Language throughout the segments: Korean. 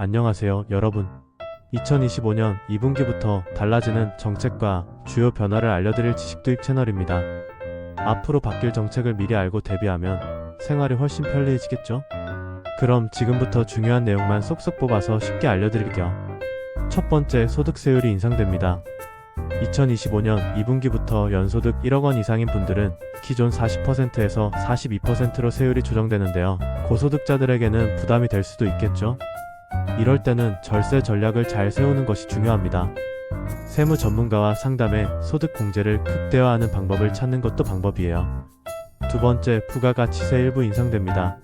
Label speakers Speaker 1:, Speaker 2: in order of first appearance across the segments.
Speaker 1: 안녕하세요, 여러분. 2025년 2분기부터 달라지는 정책과 주요 변화를 알려드릴 지식도입 채널입니다. 앞으로 바뀔 정책을 미리 알고 대비하면 생활이 훨씬 편리해지겠죠? 그럼 지금부터 중요한 내용만 쏙쏙 뽑아서 쉽게 알려드릴게요. 첫 번째, 소득세율이 인상됩니다. 2025년 2분기부터 연소득 1억 원 이상인 분들은 기존 40%에서 42%로 세율이 조정되는데요. 고소득자들에게는 부담이 될 수도 있겠죠? 이럴 때는 절세 전략을 잘 세우는 것이 중요합니다. 세무 전문가와 상담해 소득 공제를 극대화하는 방법을 찾는 것도 방법이에요. 두 번째, 부가가치세 일부 인상됩니다.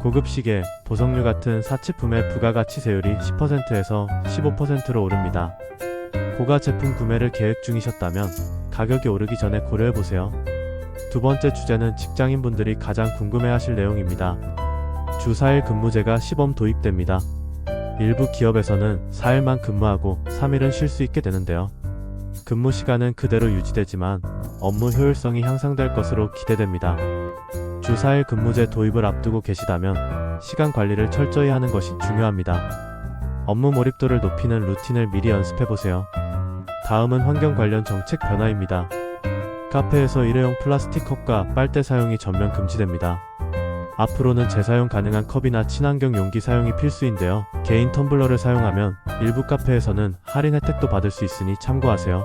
Speaker 1: 고급 시계, 보석류 같은 사치품의 부가가치세율이 10%에서 15%로 오릅니다. 고가 제품 구매를 계획 중이셨다면 가격이 오르기 전에 고려해보세요. 두 번째 주제는 직장인분들이 가장 궁금해하실 내용입니다. 주 4일 근무제가 시범 도입됩니다. 일부 기업에서는 4일만 근무하고 3일은 쉴 수 있게 되는데요. 근무 시간은 그대로 유지되지만 업무 효율성이 향상될 것으로 기대됩니다. 주 4일 근무제 도입을 앞두고 계시다면 시간 관리를 철저히 하는 것이 중요합니다. 업무 몰입도를 높이는 루틴을 미리 연습해 보세요. 다음은 환경 관련 정책 변화입니다. 카페에서 일회용 플라스틱 컵과 빨대 사용이 전면 금지됩니다. 앞으로는 재사용 가능한 컵이나 친환경 용기 사용이 필수인데요. 개인 텀블러를 사용하면 일부 카페에서는 할인 혜택도 받을 수 있으니 참고하세요.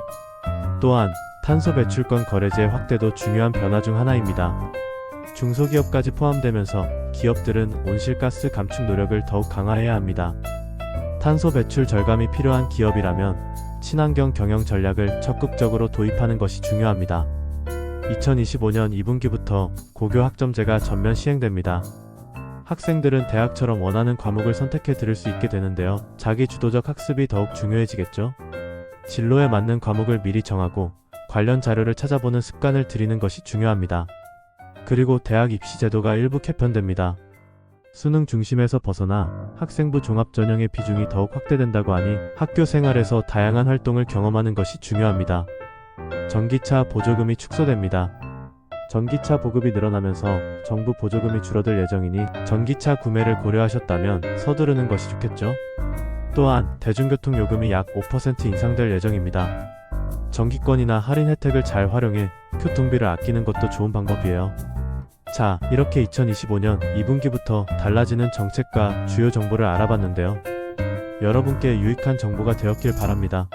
Speaker 1: 또한 탄소 배출권 거래제 확대도 중요한 변화 중 하나입니다. 중소기업까지 포함되면서 기업들은 온실가스 감축 노력을 더욱 강화해야 합니다. 탄소 배출 절감이 필요한 기업이라면 친환경 경영 전략을 적극적으로 도입하는 것이 중요합니다. 2025년 2분기부터 고교 학점제가 전면 시행됩니다. 학생들은 대학처럼 원하는 과목을 선택해 들을 수 있게 되는데요. 자기 주도적 학습이 더욱 중요해지겠죠? 진로에 맞는 과목을 미리 정하고 관련 자료를 찾아보는 습관을 들이는 것이 중요합니다. 그리고 대학 입시 제도가 일부 개편됩니다. 수능 중심에서 벗어나 학생부 종합 전형의 비중이 더욱 확대된다고 하니 학교 생활에서 다양한 활동을 경험하는 것이 중요합니다. 전기차 보조금이 축소됩니다. 전기차 보급이 늘어나면서 정부 보조금이 줄어들 예정이니 전기차 구매를 고려하셨다면 서두르는 것이 좋겠죠? 또한 대중교통 요금이 약 5% 인상될 예정입니다. 정기권이나 할인 혜택을 잘 활용해 교통비를 아끼는 것도 좋은 방법이에요. 자, 이렇게 2025년 2분기부터 달라지는 정책과 주요 정보를 알아봤는데요. 여러분께 유익한 정보가 되었길 바랍니다.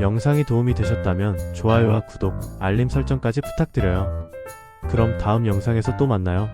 Speaker 1: 영상이 도움이 되셨다면 좋아요와 구독, 알림 설정까지 부탁드려요. 그럼 다음 영상에서 또 만나요.